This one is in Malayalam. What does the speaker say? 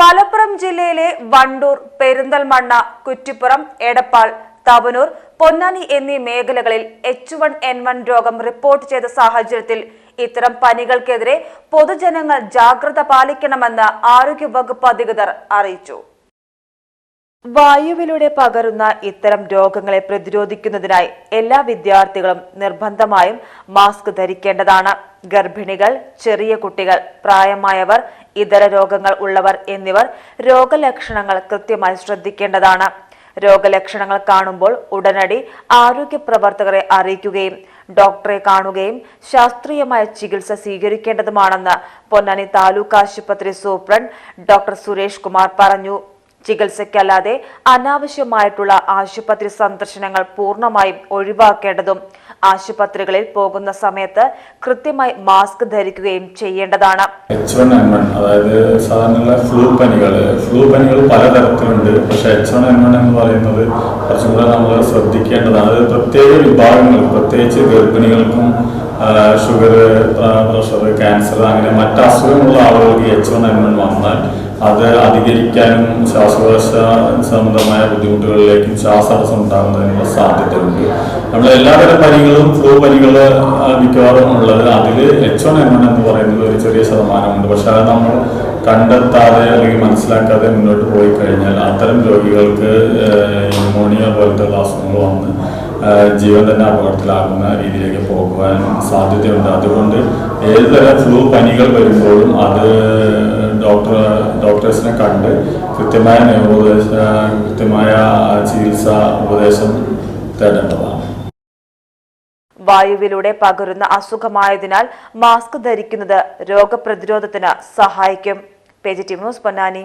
മലപ്പുറം ജില്ലയിലെ വണ്ടൂർ പെരിന്തൽമണ്ണ കുറ്റിപ്പുറം എടപ്പാൾ തവനൂർ പൊന്നാനി എന്നീ മേഖലകളിൽ എച്ച് വൺ എൻ വൺ രോഗം റിപ്പോർട്ട് ചെയ്ത സാഹചര്യത്തിൽ ഇത്തരം പനികൾക്കെതിരെ പൊതുജനങ്ങൾ ജാഗ്രത പാലിക്കണമെന്ന് ആരോഗ്യവകുപ്പ് അധികൃതർ അറിയിച്ചു. വായുവിലൂടെ പകരുന്ന ഇത്തരം രോഗങ്ങളെ പ്രതിരോധിക്കുന്നതിനായി എല്ലാ വിദ്യാർത്ഥികളും നിർബന്ധമായും മാസ്ക് ധരിക്കേണ്ടതാണ്. ഗർഭിണികൾ ചെറിയ കുട്ടികൾ പ്രായമായവർ ഇതര രോഗങ്ങൾ ഉള്ളവർ എന്നിവർ രോഗലക്ഷണങ്ങൾ കൃത്യമായി ശ്രദ്ധിക്കേണ്ടതാണ്. രോഗലക്ഷണങ്ങൾ കാണുമ്പോൾ ഉടനടി ആരോഗ്യ പ്രവർത്തകരെ അറിയിക്കുകയും ഡോക്ടറെ കാണുകയും ശാസ്ത്രീയമായ ചികിത്സ സ്വീകരിക്കേണ്ടതുമാണെന്ന് പൊന്നാനി താലൂക്ക് ആശുപത്രി സൂപ്രണ്ട് ഡോക്ടർ സുരേഷ് കുമാർ പറഞ്ഞു. ചികിത്സയ്ക്കല്ലാതെ അനാവശ്യമായിട്ടുള്ള ആശുപത്രി സന്ദർശനങ്ങൾ പൂർണമായും ഒഴിവാക്കേണ്ടതും ആശുപത്രികളിൽ പോകുന്ന സമയത്ത് കൃത്യമായി മാസ്ക് ധരിക്കുകയും ചെയ്യേണ്ടതാണ്. എച്ച് വൺ എൻ വൺ അതായത് സാധാരണ ഫ്ലൂ പനികൾ ഫ്ലൂ പനികൾ പലതരത്തിലുണ്ട്. പക്ഷെ എച്ച് വൺ എൻ വൺ എന്ന് പറയുന്നത് കുറച്ചും കൂടെ നമ്മൾ ശ്രദ്ധിക്കേണ്ടതാണ്. അത് പ്രത്യേക വിഭാഗങ്ങൾ പ്രത്യേകിച്ച് ഗർഭിണികൾക്കും ഷുഗർ പ്രഷർ ക്യാൻസർ അങ്ങനെ മറ്റ് അസുഖമുള്ള ആളുകൾക്ക് എച്ച് വൺ എൻ വന്നാൽ അത് അധികരിക്കാനും ശ്വാസകോശ സംബന്ധമായ ബുദ്ധിമുട്ടുകളിലേക്കും ശ്വാസതടസ്സം ഉണ്ടാകുന്നതിനുള്ള സാധ്യതയുണ്ട്. നമ്മൾ എല്ലാതരം പനികളും ഫ്ലൂ പനികൾ മിക്കവാറും ഉള്ളത് അതിൽ എച്ച് വൺ എൻ എന്ന് പറയുന്നത് ഒരു ചെറിയ ശതമാനമുണ്ട്. പക്ഷെ അത് നമ്മൾ കണ്ടെത്താതെ അല്ലെങ്കിൽ മനസ്സിലാക്കാതെ മുന്നോട്ട് പോയി കഴിഞ്ഞാൽ അത്തരം രോഗികൾക്ക് ന്യൂമോണിയ പോലത്തെ അസുഖങ്ങൾ വന്ന് ജീവൻ തന്നെ അപകടത്തിലാകുന്ന രീതിയിലേക്ക് പോകുവാൻ സാധ്യതയുണ്ട്. അതുകൊണ്ട് ഏതുതരം ഫ്ലൂ പനികൾ വരുമ്പോഴും അത് ഡോക്ടർ ഡോക്ടേഴ്സിനെ കണ്ട് കൃത്യമായ നിയമോപദേശ കൃത്യമായ ചികിത്സ ഉപദേശം തേടേണ്ടതാണ് വായുവിലൂടെ പകരുന്ന അസുഖമായതിനാൽ മാസ്ക് ധരിക്കുന്നത് രോഗപ്രതിരോധത്തിന് സഹായിക്കും. Page news Ponnani.